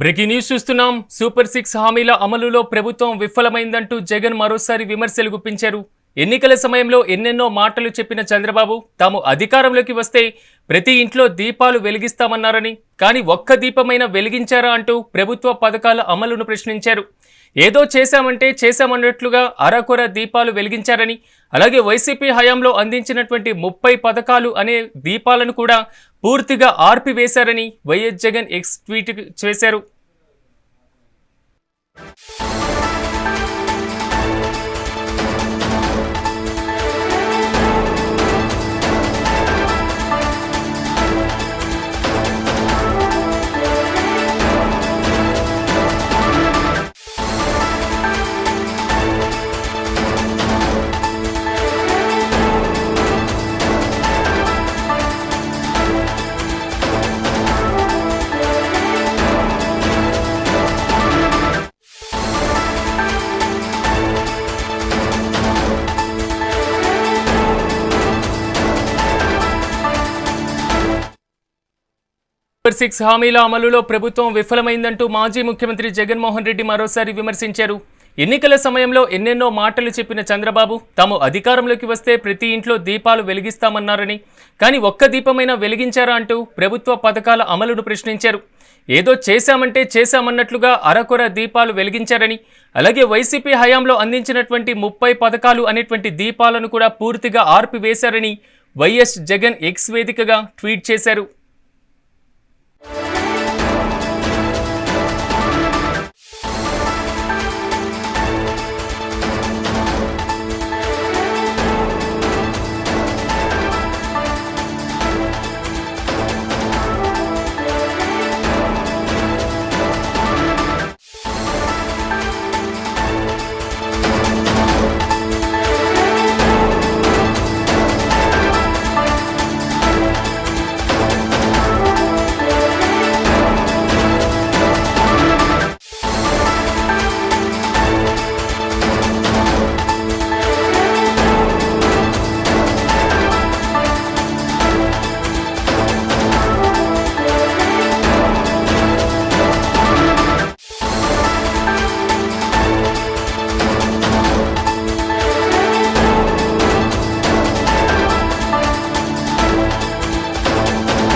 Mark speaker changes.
Speaker 1: Breaking news చూస్తున్నాం. Super six హామీల అమలులో ప్రభుత్వం విఫలమైందంటూ జగన్ మరోసారి విమర్శలు గుప్పించారు. ఎన్నికల సమయంలో ఎన్నెన్నో మాటలు చెప్పిన చంద్రబాబు తాము అధికారంలోకి వస్తే ప్రతి ఇంట్లో దీపాలు వెలిగిస్తామన్నారని కానీ ఒక్క దీపమైన వెలిగించారా అంటూ ప్రభుత్వ పథకాల అమలును ప్రశ్నించారు. ఏదో చేశామంటే చేశామన్నట్లుగా అరకొర దీపాలు వెలిగించారని అలాగే వైసీపీ హయాంలో అందించినటువంటి ముప్పై పథకాలు అనే దీపాలను కూడా పూర్తిగా ఆర్పివేశారని వైఎస్ జగన్ ఎక్స్ ట్వీట్ చేశారు. సూపర్ సిక్స్ హామీల అమలులో ప్రభుత్వం విఫలమైందంటూ మాజీ ముఖ్యమంత్రి జగన్మోహన్ రెడ్డి మరోసారి విమర్శించారు. ఎన్నికల సమయంలో ఎన్నెన్నో మాటలు చెప్పిన చంద్రబాబు తాము అధికారంలోకి వస్తే ప్రతి ఇంట్లో దీపాలు వెలిగిస్తామన్నారని కానీ ఒక్క దీపమైనా వెలిగించారా అంటూ ప్రభుత్వ పథకాల అమలును ప్రశ్నించారు. ఏదో చేశామంటే చేశామన్నట్లుగా అరకొర దీపాలు వెలిగించారని అలాగే వైసీపీ హయాంలో అందించినటువంటి ముప్పై పథకాలు అనేటువంటి దీపాలను కూడా పూర్తిగా ఆర్పివేశారని వైఎస్ జగన్ ఎక్స్ వేదికగా ట్వీట్ చేశారు.